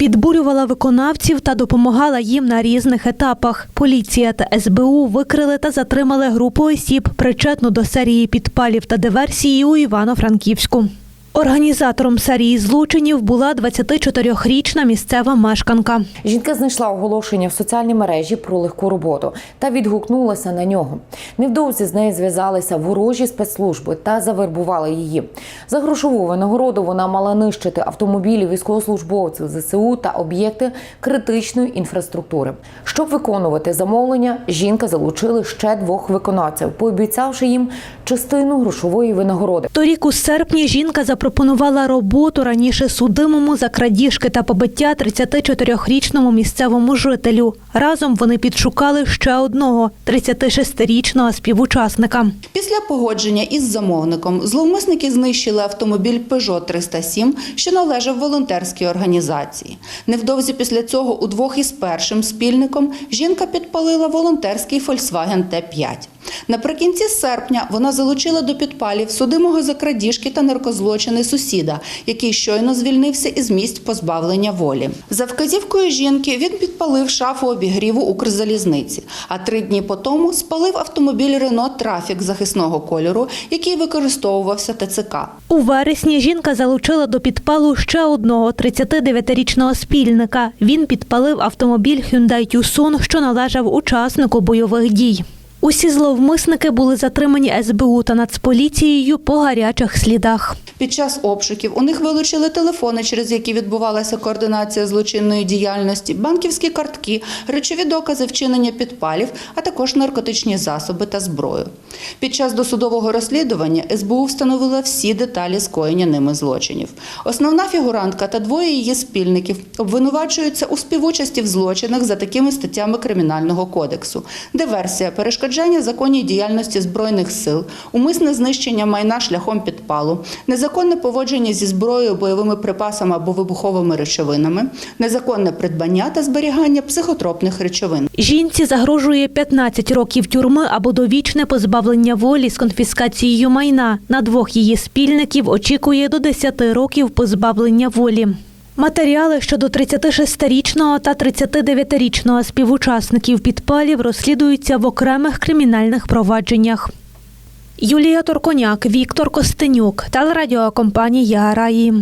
підбурювала виконавців та допомагала їм на різних етапах. Поліція та СБУ викрили та затримали групу осіб, причетну до серії підпалів та диверсії у Івано-Франківську. Організатором серії злочинів була 24-річна місцева мешканка. Жінка знайшла оголошення в соціальній мережі про легку роботу та відгукнулася на нього. Невдовзі з нею зв'язалися ворожі спецслужби та завербували її. За грошову винагороду вона мала нищити автомобілі військовослужбовців ЗСУ та об'єкти критичної інфраструктури. Щоб виконувати замовлення, жінка залучили ще двох виконавців, пообіцявши їм частину грошової винагороди. Торік у серпні жінка запропонувала роботу раніше судимому за крадіжки та побиття 34-річному місцевому жителю. Разом вони підшукали ще одного 36-річного співучасника. Після погодження із замовником зловмисники знищили автомобіль Peugeot 307, що належав волонтерській організації. Невдовзі після цього удвох із першим спільником жінка підпалила волонтерський Volkswagen T5. Наприкінці серпня вона залучила до підпалів судимого за крадіжки та наркозлочини сусіда, який щойно звільнився із місць позбавлення волі. За вказівкою жінки він підпалив шафу обігріву Укрзалізниці, а три дні по тому спалив автомобіль Рено Трафік захисного кольору, який використовувався ТЦК. У вересні жінка залучила до підпалу ще одного 39-річного спільника. Він підпалив автомобіль Hyundai Tucson, що належав учаснику бойових дій. Усі зловмисники були затримані СБУ та Нацполіцією по гарячих слідах. Під час обшуків у них вилучили телефони, через які відбувалася координація злочинної діяльності, банківські картки, речові докази вчинення підпалів, а також наркотичні засоби та зброю. Під час досудового розслідування СБУ встановила всі деталі скоєння ними злочинів. Основна фігурантка та двоє її спільників обвинувачуються у співучасті в злочинах за такими статтями Кримінального кодексу: диверсія, перешкоджання законній діяльності збройних сил, умисне знищення майна шляхом підпалу, незаконне поводження зі зброєю, бойовими припасами або вибуховими речовинами, незаконне придбання та зберігання психотропних речовин. Жінці загрожує 15 років тюрми або довічне позбавлення волі з конфіскацією майна. На двох її спільників очікує до 10 років позбавлення волі. Матеріали щодо 36-річного та 39-річного співучасників підпалів розслідуються в окремих кримінальних провадженнях. Юлія Торконяк, Віктор Костенюк, телерадіокомпанія Раї.